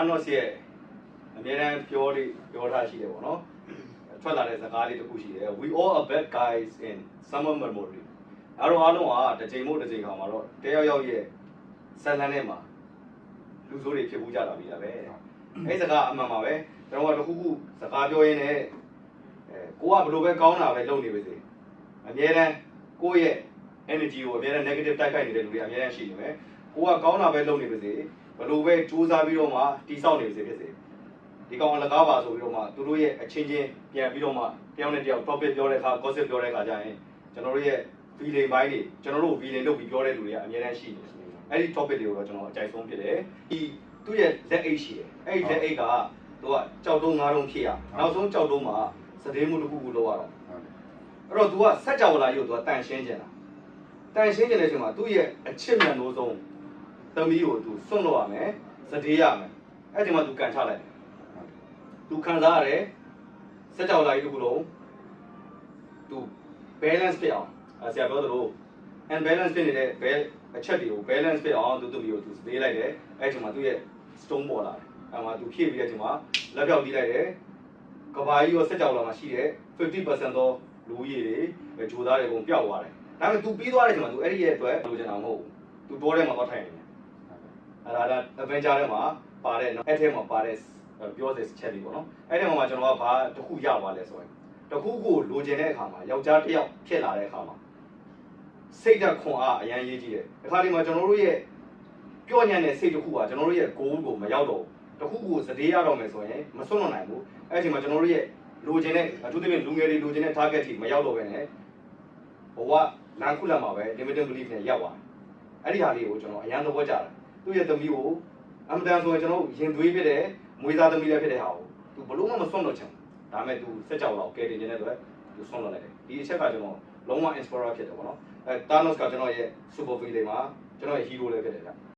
Thanos ရဲ့အမြဲတမ်းပြောလေးပြောထားရှိတယ်ပေါ့နော်ထွက်လာတဲ့စကားလေးတစ်ခုရှိတယ် we all are bad guys in summer memory အားလုံးအားလုံးကတစ်ချိန်မို့တစ်ချိန်ခါမှာတော့တယောက်ယောက်ရဲ့ဇာတ်လမ်းထဲမှာလူဆိုးတွေဖြစ်ဘူးကြတာပြီလားပဲအဲ့စကားအမှန်ပါပဲကျွန်တော်ကတစ်ခုခုစကားပြောရင်းနဲ့အဲကိုကဘယ်လိုပဲကောင်းတာပဲလုပ်နေပါစေအမြဲတမ်းကိုယ့်ရဲ့ energy ကိုအများနဲ့ negative တိုက်ခိုက်နေတဲ့လူတွေအများနဲ့ရှိနေမယ်။ကိုကကောင်းတာပဲလုပ်နေပါစေ။ဘလို့ပဲစူးစမ်းပြီးတော့မှတိဆောက်နေပါစေဖြစ်စေ။ဒီကောင်အလကားပါဆိုပြီးတော့မှသူတို့ရဲ့အချင်းချင်းပြန်ပြီးတော့မှတယောက်နဲ့တယောက် topic ပြောတဲ့အခါ gossip ပြောတဲ့အခါကျရင်ကျွန်တော်တို့ရဲ့ feeling ဘိုင်းတွေကျွန်တော်တို့ feeling လုပ်ပြီးပြောတဲ့လူတွေကအများနဲ့ရှိနေတယ်။အဲ့ဒီ topic တွေကိုတော့ကျွန်တော်အကြိုက်ဆုံးဖြစ်တယ်။ဒီသူ့ရဲ့လက်အိတ်ရှိတယ်။အဲ့ဒီလက်အိတ်ကသူကကြောက်တုံးငါးတုံးဖြစ်ရ။နောက်ဆုံးကြောက်တုံးမှာစတဲ့မှုတစ်ခုခုလောက်ရတော့အဲ့တော့ तू ကစက်ကြောလာကြီးကို तू ကတန်ရှင်းကျင်တာတန်ရှင်းကျင်တဲ့အချိန်မှာသူ့ရဲ့အချစ်မြတ်လို့ဆုံး သမီးကိုသူစွန့်လို့ရမယ်စတေးရမယ်အဲ့ဒီမှာသူကန်ချလိုက်တယ်သူခံစားရတယ်စက်ကြောလာကြီးတစ်ခုလုံးသူ balance ဖြစ်အောင်အဆရာပြောသလို unbalance ဖြစ်နေတဲ့ bal အချက်တွေကို balance ဖြစ်အောင်သူသူမျိုးသူစတေးလိုက်တယ်အဲ့ဒီမှာသူ့ရဲ့ stone ပေါ်လာတယ်အဲ့မှာသူဖြည့်ပြီးတဲ့အချိန်မှာလက်ပြောက်တီးလိုက်တယ်ကဘာကြီးရောစက်ကြောလာမှာရှိတဲ့50%သောလူကြီးတွေဂျိုသားတွေအကုန်ပျောက်သွားတယ် ဒါပေမဲ့ तू ပြီးသွားတဲ့အချိန်မှာ तू အဲ့ဒီရဲ့အတွက်လိုချင်တာမဟုတ်ဘူး။ तू တိုးထဲမှာသွားထိုင်နေတယ်။ ် အဲ့ဒါက adventure ထဲမှာပါတဲ့နော်အဲ့ထဲမှာပါတဲ့ပြောတဲ့ချက်လေးပေါ့နော်။အဲ့ထဲမှာကျွန်တော်ကဘာတစ်ခုရသွားလဲဆိုရင်တစ်ခုခုလိုချင်တဲ့အခါမှာယောက်ျားတစ်ယောက်ဖြစ်လာတဲ့အခါမှာစိတ်ဓာတ်ခွန်အားအရန်ရေးကြည့်တယ်။ဒီခါဒီမှာကျွန်တော်တို့ရဲ့ပြောညံ့တဲ့စိတ်တစ်ခုကကျွန်တော်တို့ရဲ့ goal ကိုမရောက်တော့ဘူး။တစ်ခုခုစတေးရတော့မယ်ဆိုရင်မစွန့်လွတ်နိုင်ဘူး။အဲ့ဒီမှာကျွန်တော်တို့ရဲ့လိုချင်တဲ့အထူးသဖြင့်လူငယ်တွေလိုချင်တဲ့ target ထိမရောက်တော့ဘဲနဲ့ဘဝလမ်းခုလက်မှာပဲ limited belief နဲ့ရောက်သွားတယ်။အဲ့ဒီဟာလေးကိုကျွန်တော်အရန်သဘောကျတယ်။ သူ့ရဲ့သမီးကိုအမတန်ဆိုရင်ကျွန်တော်ရင်သွေးဖြစ်တဲ့မွေးသားသမီးလည်းဖြစ်တဲ့ဟာကိုသူဘလို့မှမစွန့်တော့ချင်ဘူး။ဒါပေမဲ့သူစက်ကြောက်တော့ကဲတင်နေတဲ့အတွက်သူစွန့်လွတ်လိုက်တယ်။ဒီအချက်ကကျွန်တော်လုံးဝ inspire ဖြစ်တယ်ပေါ့နော်။အဲ Thanos ကကျွန်တော်ရဲ့ super villain မှာကျွန်တော်ရဲ့ hero လည်းဖြစ်တယ်ဗျ။